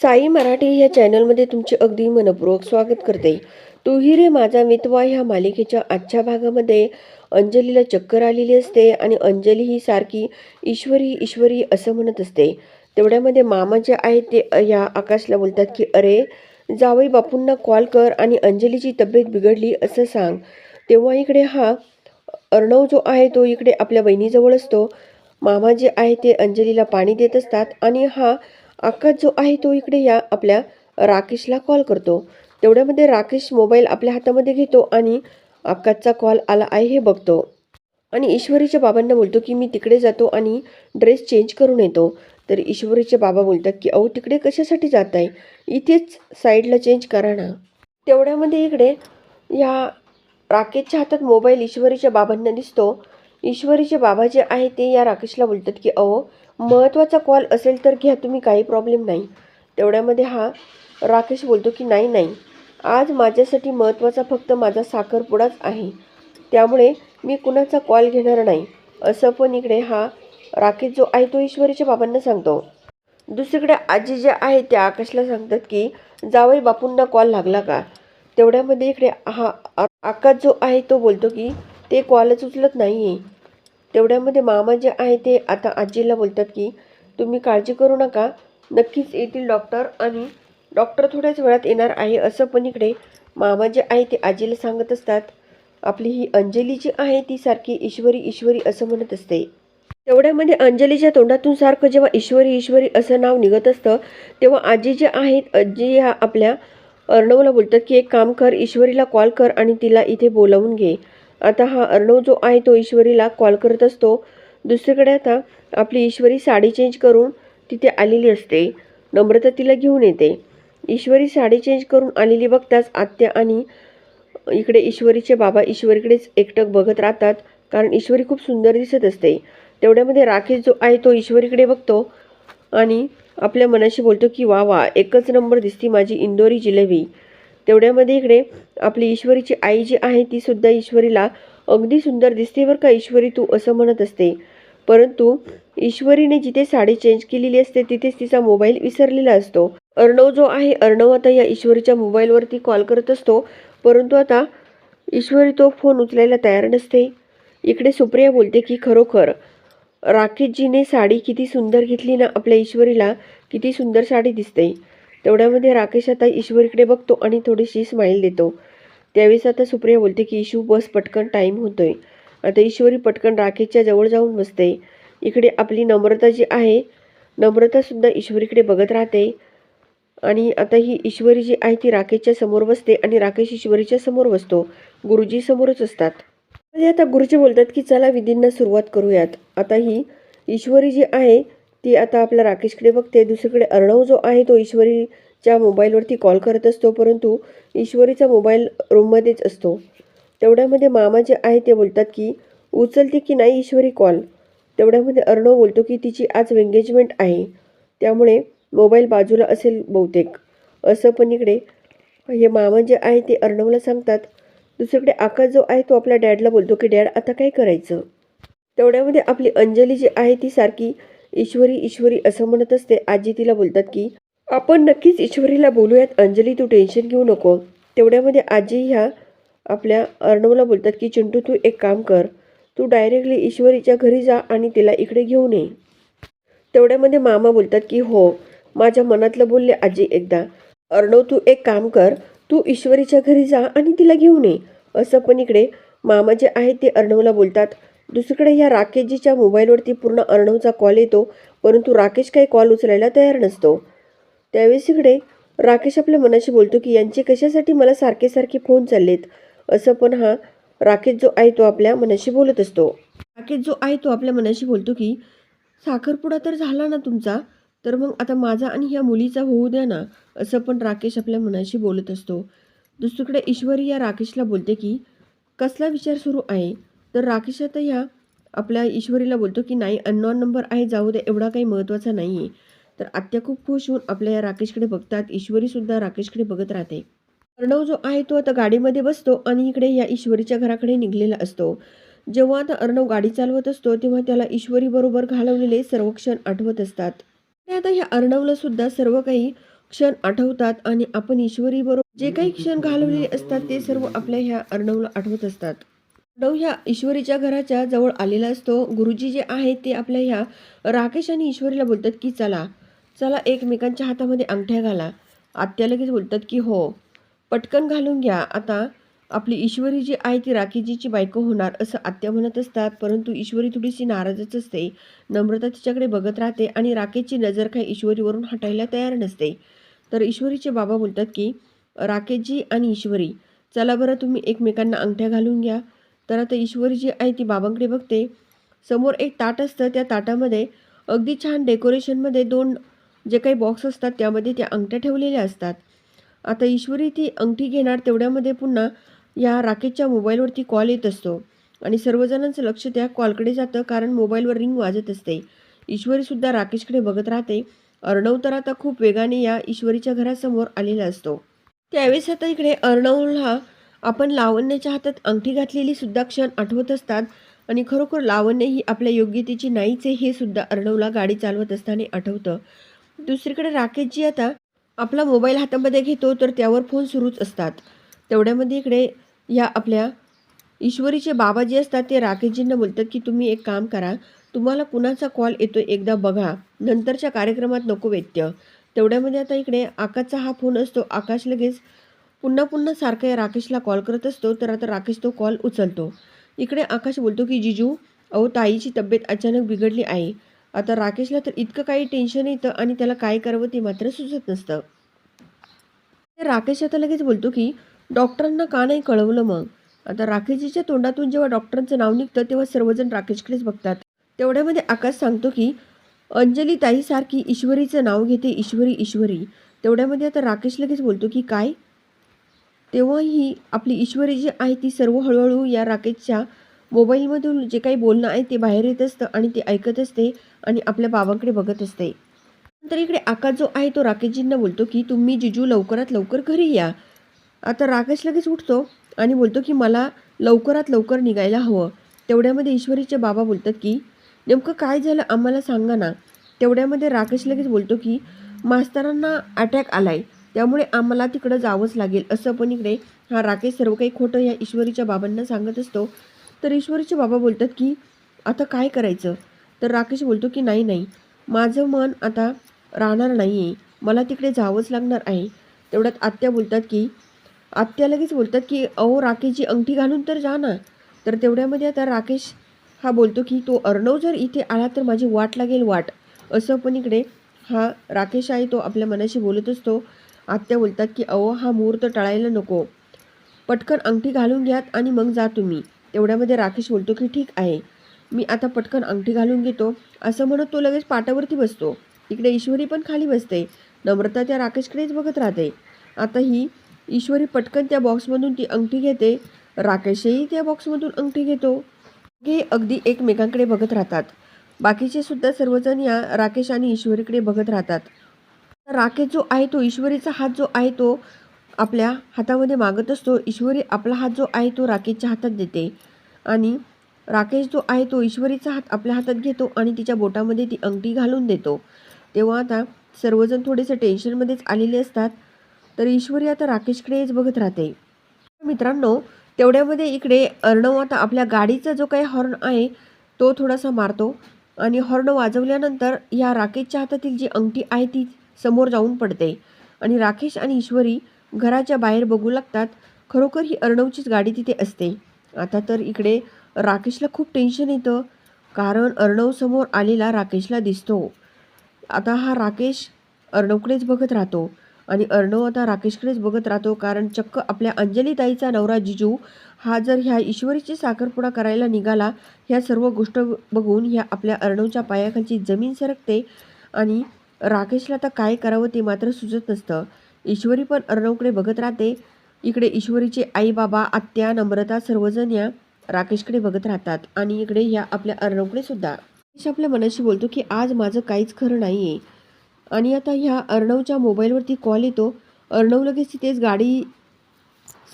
साई मराठी या चॅनलमध्ये तुमचे अगदी मनपूर्वक स्वागत करते. तुही रे माझा मितवा ह्या मालिकेच्या आजच्या भागामध्ये अंजलीला चक्कर आलेली असते आणि अंजली ही सारखी ईश्वरी ईश्वरी असं म्हणत असते. तेवढ्यामध्ये मामा जे आहेत ते या आकाशला बोलतात की अरे जावई बापूंना कॉल कर आणि अंजलीची तब्येत बिघडली असं सांग. तेव्हा इकडे हा अर्णव जो आहे तो इकडे आपल्या बहिणीजवळ असतो. मामा जे आहे ते अंजलीला पाणी देत असतात आणि हा आकाश जो आहे तो इकडे या आपल्या राकेशला कॉल करतो. तेवढ्यामध्ये राकेश मोबाईल आपल्या हातामध्ये घेतो आणि आकाशचा कॉल आला आहे हे बघतो. आणि ईश्वरीच्या बाबांना बोलतो की मी तिकडे जातो आणि ड्रेस चेंज करून येतो. तर ईश्वरीचे बाबा बोलतात की अहो तिकडे कशासाठी जात आहे इथेच साईडला चेंज करा ना. तेवढ्यामध्ये इकडे या राकेशच्या हातात मोबाईल ईश्वरीच्या बाबांना दिसतो. ईश्वरीचे बाबा जे आहे ते या राकेशला बोलतात की अहो महत्त्वाचा कॉल असेल तर घ्या तुम्ही काही प्रॉब्लेम नाही. तेवढ्यामध्ये हा राकेश बोलतो की नाही नाही. आज माझ्यासाठी महत्त्वाचा फक्त माझा साखरपुडाच आहे. त्यामुळे मी कुणाचा कॉल घेणार नाही. असं पण इकडे हा राकेश जो आहे तो ईश्वरीच्या बाबांना सांगतो. दुसरीकडे आजी जे आहे त्या आकाशला सांगतात की जावई बापूंना कॉल लागला का? तेवढ्यामध्ये इकडे हा आकाश जो आहे तो बोलतो की ते कॉलच उचलत नाही आहे तेवढ्यामध्ये मामा जे आहे ते आता आजीला बोलतात की तुम्ही काळजी करू नका. नक्कीच येतील डॉक्टर आणि डॉक्टर थोड्याच वेळात येणार आहे असं पण इकडे मामा जे आहे ते आजीला सांगत असतात. आपली ही अंजली जी आहे ती सारखी ईश्वरी ईश्वरी असं म्हणत असते. तेवढ्यामध्ये अंजलीच्या तोंडातून सारखं जेव्हा ईश्वरी ईश्वरी असं नाव निघत असतं तेव्हा आजी जे आहेत आजी ह्या आपल्या अर्णवला बोलतात की एक काम कर ईश्वरीला कॉल कर आणि तिला इथे बोलावून घे. आता हा अर्णव जो आहे तो ईश्वरीला कॉल करत असतो. दुसरीकडे आता आपली ईश्वरी साडी चेंज करून तिथे आलेली असते. नम्रता तिला घेऊन येते. ईश्वरी साडी चेंज करून आलेली बघताच आत्या आणि इकडे ईश्वरीचे बाबा ईश्वरीकडेच एकटक बघत राहतात. कारण ईश्वरी खूप सुंदर दिसत असते. तेवढ्यामध्ये राकेश जो आहे तो ईश्वरीकडे बघतो आणि आपल्या मनाशी बोलतो की वा वा एकच नंबर दिसती माझी इंदोरी जिलेबी. तेवढ्यामध्ये इकडे आपली ईश्वरीची आई जी आहे ती सुद्धा ईश्वरीला अगदी सुंदर दिसते बरं का. ईश्वरी तू असं म्हणत असते. परंतु ईश्वरीने जिथे साडी चेंज केलेली असते तिथेच तिचा मोबाईल विसरलेला असतो. अर्णव जो आहे अर्णव आता या ईश्वरीच्या मोबाईलवरती कॉल करत असतो. परंतु आता ईश्वरी तो फोन उचलायला तयार नसते. इकडे सुप्रिया बोलते की खरोखर राकेशजीने साडी किती सुंदर घेतली ना आपल्या ईश्वरीला. किती सुंदर साडी दिसते. तेवढ्यामध्ये राकेश आता ईश्वरीकडे बघतो आणि थोडीशी स्माईल देतो. त्यावेळेस आता सुप्रिया बोलते की ईशू बस पटकन टाईम होतोय. आता ईश्वरी पटकन राकेशच्या जवळ जाऊन बसते. इकडे आपली नम्रता जी आहे नम्रतासुद्धा ईश्वरीकडे बघत राहते. आणि आता ही ईश्वरी जी आहे ती राकेशच्या समोर बसते आणि राकेश ईश्वरीच्या समोर बसतो. गुरुजी समोरच असतात. म्हणजे आता गुरुजी बोलतात की चला विधींना सुरुवात करूयात. आता ही ईश्वरी जी आहे ती आता आपल्या राकेशकडे बघते. दुसरीकडे अर्णव जो आहे तो ईश्वरीच्या मोबाईलवरती कॉल करत असतो परंतु ईश्वरीचा मोबाईल रूममध्येच असतो. तेवढ्यामध्ये मामा जे आहे ते बोलतात की उचलते की नाही ईश्वरी कॉल? तेवढ्यामध्ये अर्णव बोलतो की तिची आज एंगेजमेंट आहे. त्यामुळे मोबाईल बाजूला असेल बहुतेक. असं पण इकडे हे मामा जे आहे ते अर्णवला सांगतात. दुसरीकडे आकाश जो आहे तो आपल्या डॅडला बोलतो की डॅड आता काय करायचं? तेवढ्यामध्ये आपली अंजली जी आहे ती सारखी ईश्वरी ईश्वरी असं म्हणत असते. आजी तिला बोलतात की आपण नक्कीच ईश्वरीला बोलूयात. अंजली तू टेन्शन घेऊ नको. तेवढ्यामध्ये आजी ह्या आपल्या अर्णवला बोलतात की चिंटू तू एक काम कर. तू डायरेक्टली ईश्वरीच्या घरी जा आणि तिला इकडे घेऊन ये तेवढ्यामध्ये मामा बोलतात की हो माझ्या मनातलं बोलले आजी एकदा. अर्णव तू एक काम कर. तू ईश्वरीच्या घरी जा आणि तिला घेऊन ये असं पण इकडे मामा जे आहे ते अर्णवला बोलतात. दुसरीकडे ह्या राकेशजीच्या मोबाईलवरती पूर्ण अर्णवचा कॉल येतो परंतु राकेश काही कॉल उचलायला तयार नसतो. त्यावेळेस इकडे राकेश आपल्या मनाशी बोलतो की यांचे कशासाठी मला सारखे सारखे फोन चाललेत? असं पण हा राकेश जो आहे तो आपल्या मनाशी बोलत असतो. राकेश जो आहे तो आपल्या मनाशी बोलतो की साखरपुडा तर झाला ना तुमचा तर मग आता माझा आणि ह्या मुलीचा होऊ द्या ना असं पण राकेश आपल्या मनाशी बोलत असतो. दुसरीकडे ईश्वरी या राकेशला बोलते की कसला विचार सुरू आहे? तर राकेश आता ह्या आपल्या ईश्वरीला बोलतो की नाही अननॉन नंबर आहे जाऊ दे एवढा काही महत्त्वाचा नाही आहे तर आत्या खूप खुश होऊन आपल्या या राकेशकडे बघतात. ईश्वरीसुद्धा राकेशकडे बघत राहते. अर्णव जो आहे तो आता गाडीमध्ये बसतो आणि इकडे या ईश्वरीच्या घराकडे निघलेला असतो. जेव्हा आता अर्णव गाडी चालवत असतो तेव्हा त्याला ईश्वरीबरोबर घालवलेले सर्व क्षण आठवत असतात. आता ह्या अर्णवला सुद्धा सर्व काही क्षण आठवतात आणि आपण ईश्वरीबरोबर जे काही क्षण घालवलेले असतात ते सर्व आपल्या ह्या अर्णवला आठवत असतात. अर्णव ह्या ईश्वरीच्या घराच्या जवळ आलेला असतो. गुरुजी जे आहेत ते आपल्या ह्या राकेश आणि ईश्वरीला बोलतात की चला चला एकमेकांच्या हातामध्ये अंगठ्या घाला. आत्या लगेच बोलतात की हो पटकन घालून घ्या. आता आपली ईश्वरी जी आहे ती राखीजीची बायको होणार असं आत्या म्हणत असतात. परंतु ईश्वरी थोडीशी नाराजच असते. नम्रता तिच्याकडे बघत राहते आणि राकेशची नजर काही ईश्वरीवरून हटायला तयार नसते. तर ईश्वरीचे बाबा बोलतात की राकेशजी आणि ईश्वरी चला बरं तुम्ही एकमेकांना अंगठ्या घालून घ्या. तर आता ईश्वरी जी आहे ती बाबांकडे बघते. समोर एक ताट असतं. त्या ताटामध्ये अगदी छान डेकोरेशनमध्ये दोन जे काही बॉक्स असतात त्यामध्ये त्या अंगठ्या ठेवलेल्या असतात. आता ईश्वरी ती अंगठी घेणार तेवढ्यामध्ये पुन्हा या राकेशच्या मोबाईलवरती कॉल येत असतो. आणि सर्वजणांचं लक्ष त्या कॉलकडे जातं कारण मोबाईलवर रिंग वाजत असते. ईश्वरीसुद्धा राकेशकडे बघत राहते. अर्णव तर आता खूप वेगाने या ईश्वरीच्या घरासमोर आलेला असतो. त्यावेळेस आता इकडे अर्णवला आपण लावण्याच्या हातात अंगठी घातलेली सुद्धा क्षण आठवत असतात आणि खरोखर लावण्य ही आपल्या योग्यतेची नाहीच आहे हे सुद्धा अर्णवला गाडी चालवत असताना आठवतं. दुसरीकडे राकेशजी आता आपला मोबाईल हातामध्ये घेतो तर त्यावर फोन सुरूच असतात. तेवढ्यामध्ये इकडे या आपल्या ईश्वरीचे बाबा जे असतात ते राकेशजींना बोलतात की तुम्ही एक काम करा तुम्हाला कुणाचा कॉल येतो एकदा बघा नंतरच्या कार्यक्रमात नको व्यत्य तेवढ्यामध्ये आता इकडे आकाशचा हा फोन असतो आकाश लगेच पुन्हा पुन्हा सारखा या राकेशला कॉल करत असतो तर आता राकेश तो कॉल उचलतो. इकडे आकाश बोलतो की जिजू अहो ताईची तब्येत अचानक बिघडली आहे. आता राकेशला तर इतकं काही टेन्शन येतं आणि त्याला काय करावं ते मात्र सुचत नसतं. तर राकेश आता लगेच बोलतो की डॉक्टरांना का नाही कळवलं मग? आता राकेशजीच्या तोंडातून जेव्हा डॉक्टरांचं नाव निघतं तेव्हा सर्वजण राकेशकडेच बघतात. तेवढ्यामध्ये आकाश सांगतो की अंजली ताईसारखी ईश्वरीचं नाव घेते ईश्वरी ईश्वरी. तेवढ्यामध्ये आता राकेश लगेच बोलतो की काय? तेव्हा ही आपली ईश्वरी जी आहे ती सर्व हळूहळू या राकेशच्या मोबाईलमधून जे काही बोलणं आहे ते बाहेर येत असतं आणि ते ऐकत असते आणि आपल्या बाबांकडे बघत असते. नंतर इकडे आकाश जो आहे तो राकेशजींना बोलतो की तुम्ही जिजू लवकरात लवकर घरी या. आता राकेश लगेच उठतो आणि बोलतो की मला लवकरात लवकर निघायला हवं. तेवढ्यामध्ये ईश्वरीचे बाबा बोलतात की नेमकं काय झालं आम्हाला सांगा ना. तेवढ्यामध्ये राकेश लगेच बोलतो की मास्तरांना अटॅक आलाय. त्यामुळे आम्हाला तिकडं जावंच लागेल. असं पण इकडे हा राकेश सर्व काही खोटं या ईश्वरीच्या बाबांना सांगत असतो. तर ईश्वरीचे बाबा बोलतात की आता काय करायचं? तर राकेश बोलतो की नाही नाही. माझं मन आता राहणार नाही आहे मला तिकडे जावंच लागणार आहे. तेवढ्यात आत्या बोलतात की आत्या लगेच बोलतात की अहो राकेशची अंगठी घालून तर जा ना. तर तेवढ्यामध्ये आता राकेश हा बोलतो की तो अर्णव जर इथे आला तर माझी वाट लागेल वाट. असं पण इकडे हा राकेश आहे तो आपल्या मनाशी बोलत असतो. आत्या बोलतात की अहो हा मुहूर्त टाळायला नको. पटकन अंगठी घालून घ्यात आणि मग जा तुम्ही. तेवढ्यामध्ये राकेश बोलतो की ठीक आहे. मी आता पटकन अंगठी घालून घेतो. असं म्हणत तो लगेच पाटावरती बसतो. इकडे ईश्वरी पण खाली बसते. नम्रता त्या राकेशकडेच बघत राहते. आता ही ईश्वरी पटकन त्या बॉक्समधून ती अंगठी घेते. राकेशही त्या बॉक्समधून अंगठी घेतो. हे अगदी एकमेकांकडे बघत राहतात. बाकीचे सुद्धा सर्वजण या राकेश आणि ईश्वरीकडे बघत राहतात. राकेश जो आहे तो ईश्वरीचा हात जो आहे तो आपल्या हातामध्ये मागत असतो. ईश्वरी आपला हात जो आहे तो राकेशच्या हातात देते. आणि राकेश जो आहे तो ईश्वरीचा हात आपल्या हातात घेतो आणि तिच्या बोटामध्ये ती अंगठी घालून देतो. तेव्हा आता सर्वजण थोडेसे टेन्शनमध्येच आलेले असतात. तर ईश्वरी आता राकेशकडेच बघत राहते. मित्रांनो तेवढ्यामध्ये इकडे अर्णव आता आपल्या गाडीचा जो काही हॉर्न आहे तो थोडासा मारतो. आणि हॉर्न वाजवल्यानंतर या राकेशच्या हातातील जी अंगठी आहे ती समोर जाऊन पडते. आणि राकेश आणि ईश्वरी घराच्या बाहेर बघू लागतात. खरोखर ही अर्णवचीच गाडी तिथे असते. आता तर इकडे राकेशला खूप टेन्शन येतं. कारण अर्णव समोर आलेला राकेशला दिसतो. आता हा राकेश अर्णवकडेच बघत राहतो. आणि अर्णव आता राकेशकडेच बघत राहतो. कारण चक्क आपल्या अंजलीताईचा नवरा जिजू हा जर ह्या ईश्वरीची साखरपुडा करायला निघाला ह्या सर्व गोष्ट बघून ह्या आपल्या अर्णवच्या पायाखालची जमीन सरकते. आणि राकेशला आता काय करावं ते मात्र सुचत नसतं. ईश्वरी पण अर्णवकडे बघत राहते. इकडे ईश्वरीचे आई बाबा आत्या नम्रता सर्वजण या राकेशकडे बघत राहतात आणि इकडे ह्या आपल्या अर्णवकडे सुद्धा. राकेश आपल्या मनाशी बोलतो की आज माझं काहीच खरं नाही आहे आणि आता ह्या अर्णवच्या मोबाईलवरती कॉल येतो. अर्णव लगेच तिथेच गाडी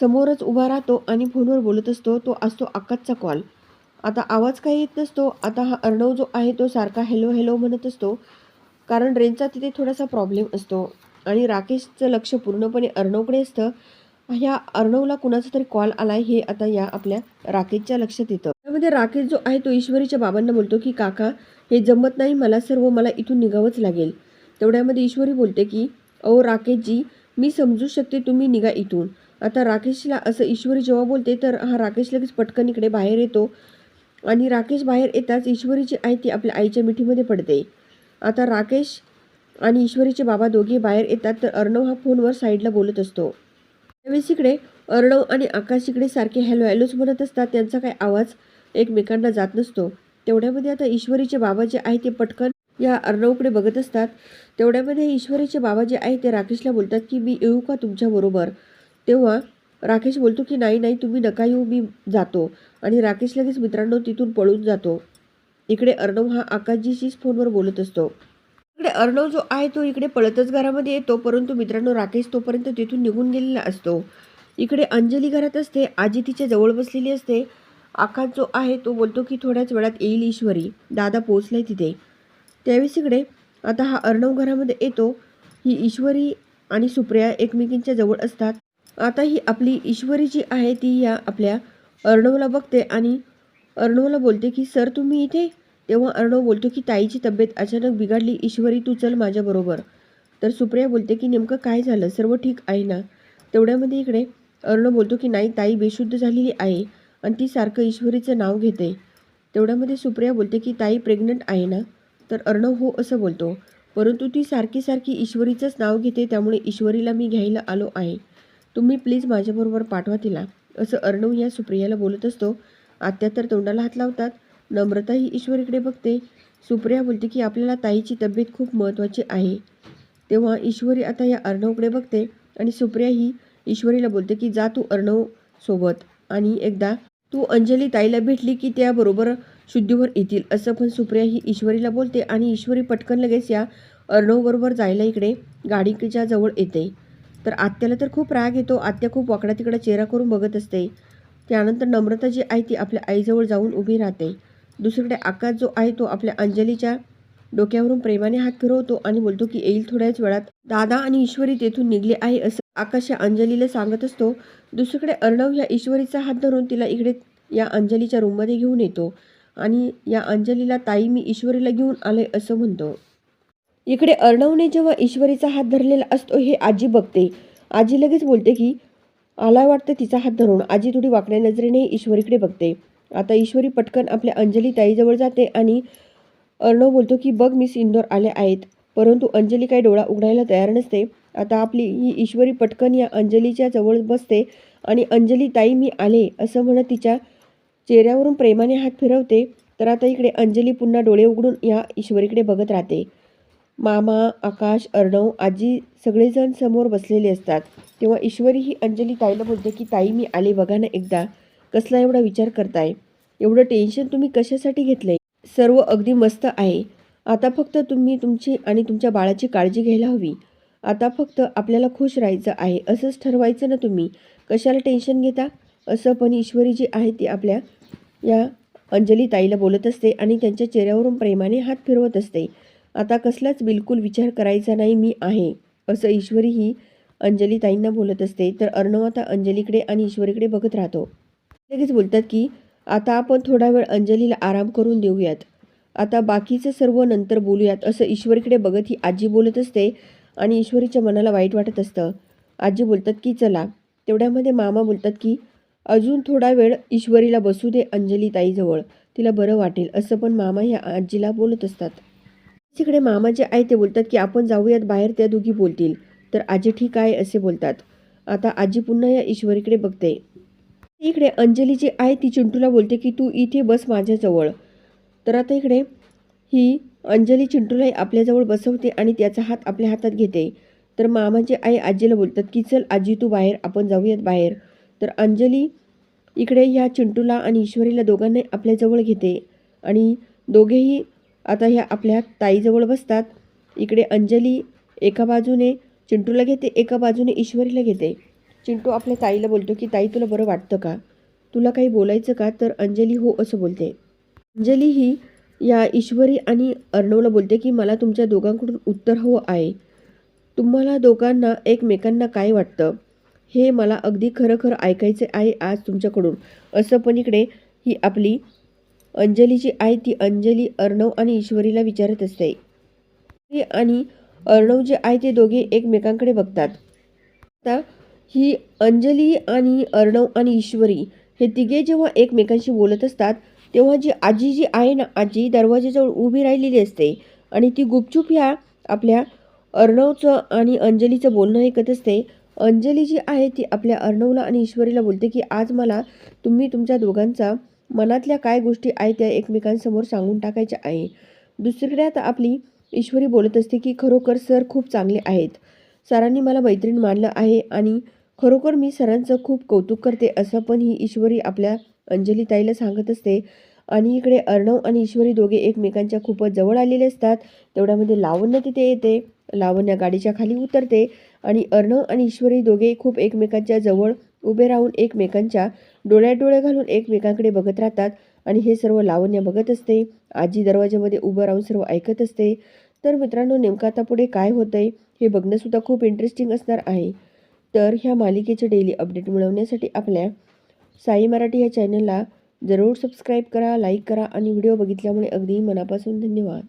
समोरच उभा राहतो आणि फोनवर बोलत असतो. तो असतो आकाशचा कॉल. आता आवाज काही येत नसतो. आता हा अर्णव जो आहे तो सारखा हॅलो हॅलो म्हणत असतो. कारण रेंजचा तिथे थोडासा प्रॉब्लेम असतो. आणि राकेशचं लक्ष पूर्णपणे अर्णवकडे असतं. ह्या अर्णवला कुणाचा तरी कॉल आलाय हे आता या आपल्या राकेशच्या लक्षात येतं. त्यामध्ये राकेश जो आहे तो ईश्वरीच्या बाबांना बोलतो की काका हे जमत नाही मला सर्व मला इथून निघावंच लागेल. तेवढ्यामध्ये ईश्वरी बोलते की अहो राकेशजी मी समजू शकते तुम्ही निघा इथून. आता राकेशला असं ईश्वरी जेव्हा बोलते तर हा राकेश लगेच पटकन इकडे बाहेर येतो. आणि राकेश बाहेर येताच ईश्वरीची आई ती आपल्या आईच्या मिठीमध्ये पडते. आता राकेश आणि ईश्वरीचे बाबा दोघे बाहेर येतात तर अर्णव हा फोनवर साईडला बोलत असतो. त्यावेळेस इकडे अर्णव आणि आकाश इकडे सारखे हॅलो हॅलोच म्हणत असतात. त्यांचा काही आवाज एकमेकांना जात नसतो. तेवढ्यामध्ये आता ईश्वरीचे बाबा जे आहे ते पटकन या अर्णवकडे बघत असतात. तेवढ्यामध्ये ईश्वरीचे बाबा जे आहे ते राकेशला बोलतात की मी येऊ का तुमच्याबरोबर तेव्हा राकेश बोलतो की नाही नाही तुम्ही नका येऊ मी जातो. आणि राकेश लगेच मित्रांनो तिथून पळून जातो. इकडे अर्णव हा आकाशजीशीच फोनवर बोलत असतो. इकडे अर्णव जो आहे तो इकडे पळतच घरामध्ये येतो परंतु मित्रांनो राकेश तोपर्यंत तिथून निघून गेलेला असतो. इकडे अंजली घरात असते आजी तिच्या जवळ बसलेली असते. आकाश जो आहे तो बोलतो की थोड्याच वेळात येईल ईश्वरी दादा पोचलाय तिथे. त्यावेळेस इकडे आता हा अर्णव घरामध्ये येतो. ही ईश्वरी आणि सुप्रिया एकमेकींच्या जवळ असतात. आता ही आपली ईश्वरी जी आहे ती या आपल्या अर्णवला बघते आणि अर्णवला बोलते की सर तुम्ही इथे? तेव्हा अर्णव बोलतो की ताईची तब्येत अचानक बिघडली. ईश्वरी तू चल माझ्याबरोबर. तर सुप्रिया बोलते की नेमकं काय झालं? सर्व ठीक आहे ना? तेवढ्यामध्ये इकडे अर्णव बोलतो की नाही ताई बेशुद्ध झालेली आहे आणि ती सारखं ईश्वरीचं नाव घेते. तेवढ्यामध्ये सुप्रिया बोलते की ताई प्रेग्नंट आहे ना? तर अर्णव हो असं बोलतो परंतु ती सारखी सारखी ईश्वरीचंच नाव घेते त्यामुळे ईश्वरीला मी घ्यायला आलो आहे. तुम्ही प्लीज माझ्याबरोबर पाठवा तिला. असं अर्णव या सुप्रियाला बोलत असतो. आत्या तर तोंडाला हात लावतात. नम्रता ही ईश्वरीकडे बघते. सुप्रिया बोलते की आपल्याला ताईची तब्येत खूप महत्त्वाची आहे. तेव्हा ईश्वरी आता या अर्णवकडे बघते आणि सुप्रिया ही ईश्वरीला बोलते की जा तू अर्णव सोबत आणि एकदा तू अंजली ताईला भेटली की त्याबरोबर शुद्धीवर येतील. असं पण सुप्रिया ही ईश्वरीला बोलते आणि ईश्वरी पटकन लगेच या अर्णवबरोबर जायला इकडे गाडीच्या जवळ येते. तर आत्याला तर खूप राग येतो. आत्या खूप वाकडा तिकडा चेहरा करून बघत असते. त्यानंतर नम्रता जी आहे ती आपल्या आईजवळ जाऊन उभी राहते. दुसरीकडे आकाश जो आहे तो आपल्या अंजलीच्या डोक्यावरून प्रेमाने हात फिरवतो आणि बोलतो की येईल थोड्याच वेळात. दादा आणि ईश्वरी तेथून निघले आहे असं आकाश या अंजलीला सांगत असतो. दुसरीकडे अर्णव या ईश्वरीचा हात धरून तिला इकडे या अंजलीच्या रूममध्ये घेऊन येतो आणि या अंजलीला ताई मी ईश्वरीला घेऊन आले असं म्हणतो. इकडे अर्णवने जेव्हा ईश्वरीचा हात धरलेला असतो हे आजी बघते. आजी लगेच बोलते की आला वाटतं तिचा हात धरून. आजी थोडी वाकड्या नजरेने ईश्वरीकडे बघते. आता ईश्वरी पटकन आपल्या अंजली ताईजवळ जाते आणि अर्णव बोलतो की बघ मिस इंदोर आले आहेत. परंतु अंजली काही डोळा उघडायला तयार नसते. आता आपली ही ईश्वरी पटकन या अंजलीच्या जवळ बसते आणि अंजली ताई मी आले. असं म्हणत तिच्या चेहऱ्यावरून प्रेमाने हात फिरवते. तर आता इकडे अंजली पुन्हा डोळे उघडून या ईश्वरीकडे बघत राहते. मामा आकाश अर्णव आजी सगळेजण समोर बसलेले असतात. तेव्हा ईश्वरी ही अंजली ताईला बोलते की ताई मी आले बघा ना एकदा. कसला एवढा विचार करताय? एवढं टेन्शन तुम्ही कशासाठी घेतलंय? सर्व अगदी मस्त आहे. आता फक्त तुम्ही तुमची आणि तुमच्या बाळाची काळजी घ्यायला हवी. आता फक्त आपल्याला खुश राहायचं आहे. असंच ठरवायचं ना तुम्ही? कशाला टेन्शन घेता? असं पण ईश्वरी जी आहे ती आपल्या या अंजली ताईला बोलत असते आणि त्यांच्या चेहऱ्यावरून प्रेमाने हात फिरवत असते. आता कसलाच बिलकुल विचार करायचा नाही मी आहे असं ईश्वरी ही अंजली ताईंना बोलत असते. तर अर्णव आता अंजलीकडे आणि ईश्वरीकडे बघत राहतो. लगेच बोलतात की आता आपण थोडा वेळ अंजलीला आराम करून देऊयात. आता बाकीचं सर्व नंतर बोलूयात असं ईश्वरीकडे बघत ही आजी बोलत असते आणि ईश्वरीच्या मनाला वाईट वाटत असतं. आजी बोलतात की चला. तेवढ्यामध्ये मामा बोलतात की अजून थोडा वेळ ईश्वरीला बसू दे अंजली ताईजवळ तिला बरं वाटेल असं पण मामा ह्या आजीला बोलत असतात. तिकडे मामा जे आहे ते बोलतात की आपण जाऊयात बाहेर त्या दोघी बोलतील. तर आजी ठीक आहे असे बोलतात. आता आजी पुन्हा या ईश्वरीकडे बघते. इकडे अंजली जी आहे ती चिंटूला बोलते की तू इथे बस माझ्याजवळ तर आता इकडे ही अंजली चिंटूलाही आपल्याजवळ बसवते आणि त्याचा हात आपल्या हातात घेते. तर मामा जे आजीला बोलतात की चल आजी तू बाहेर आपण जाऊयात बाहेर. तर अंजली इकडे ह्या चिंटूला आणि ईश्वरीला दोघांनाही आपल्याजवळ घेते आणि दोघेही आता ह्या आपल्या ताईजवळ बसतात. इकडे अंजली एका बाजूने चिंटूला घेते एका बाजूने ईश्वरीला घेते. चिंटू आपल्या ताईला बोलतो की ताई तुला बरं वाटतं का? तुला काही बोलायचं का? तर अंजली हो असं बोलते. अंजली ही या ईश्वरी आणि अर्णवला बोलते की मला तुमच्या दोघांकडून उत्तर हवं आहे. तुम्हाला दोघांना एकमेकांना काय वाटतं? हे मला अगदी खरं खरं ऐकायचं आहे आज तुमच्याकडून. असं पण इकडे ही आपली अंजलीची आई ती अंजली अर्णव आणि ईश्वरीला विचारत असते. आणि अर्णव जे आहे ते दोघे एकमेकांकडे बघतात. आता ही अंजली आणि अर्णव आणि ईश्वरी हे तिघे जेव्हा एकमेकांशी बोलत असतात तेव्हा जी आजी जी आहे ना आजी दरवाजाजवळ उभी राहिलेली असते आणि ती गुपचूप ह्या आपल्या अर्णवचं आणि अंजलीचं बोलणं ऐकत असते. अंजली जी आहे ती आपल्या अर्णवला आणि ईश्वरीला बोलते की आज मला तुम्ही तुमच्या दोघांचा मनातल्या काय गोष्टी आहेत त्या एकमेकांसमोर सांगून टाकायच्या आहे. दुसरीकडे आता आपली ईश्वरी बोलत असते की खरोखर सर खूप चांगले आहेत. सरांनी मला मैत्रीण मानलं आहे आणि खरोखर मी सरांचं खूप कौतुक करते असं पण ही ईश्वरी आपल्या अंजलीताईला सांगत असते. आणि इकडे अर्णव आणि ईश्वरी दोघे एकमेकांच्या खूपच जवळ आलेले असतात. तेवढ्यामध्ये लावण्य तिथे येते. लावण्या गाडीच्या खाली उतरते आणि अर्णव आणि ईश्वरी दोघे खूप एकमेकांच्या जवळ उभे राहून एकमेकांच्या डोळ्यात डोळे घालून एकमेकांकडे बघत राहतात आणि हे सर्व लावण्या बघत असते. आजी दरवाजामध्ये उभं राहून सर्व ऐकत असते. तर मित्रांनो नेमकं आता पुढे काय होतंय हे बघणंसुद्धा खूप इंटरेस्टिंग असणार आहे. तर ह्या मालिकेचे डेली अपडेट मिळवण्यासाठी आपल्या साई मराठी या चॅनलला जरूर सबस्क्राईब करा लाईक करा आणि व्हिडिओ बघितल्यामुळे अगदी मनापासून धन्यवाद.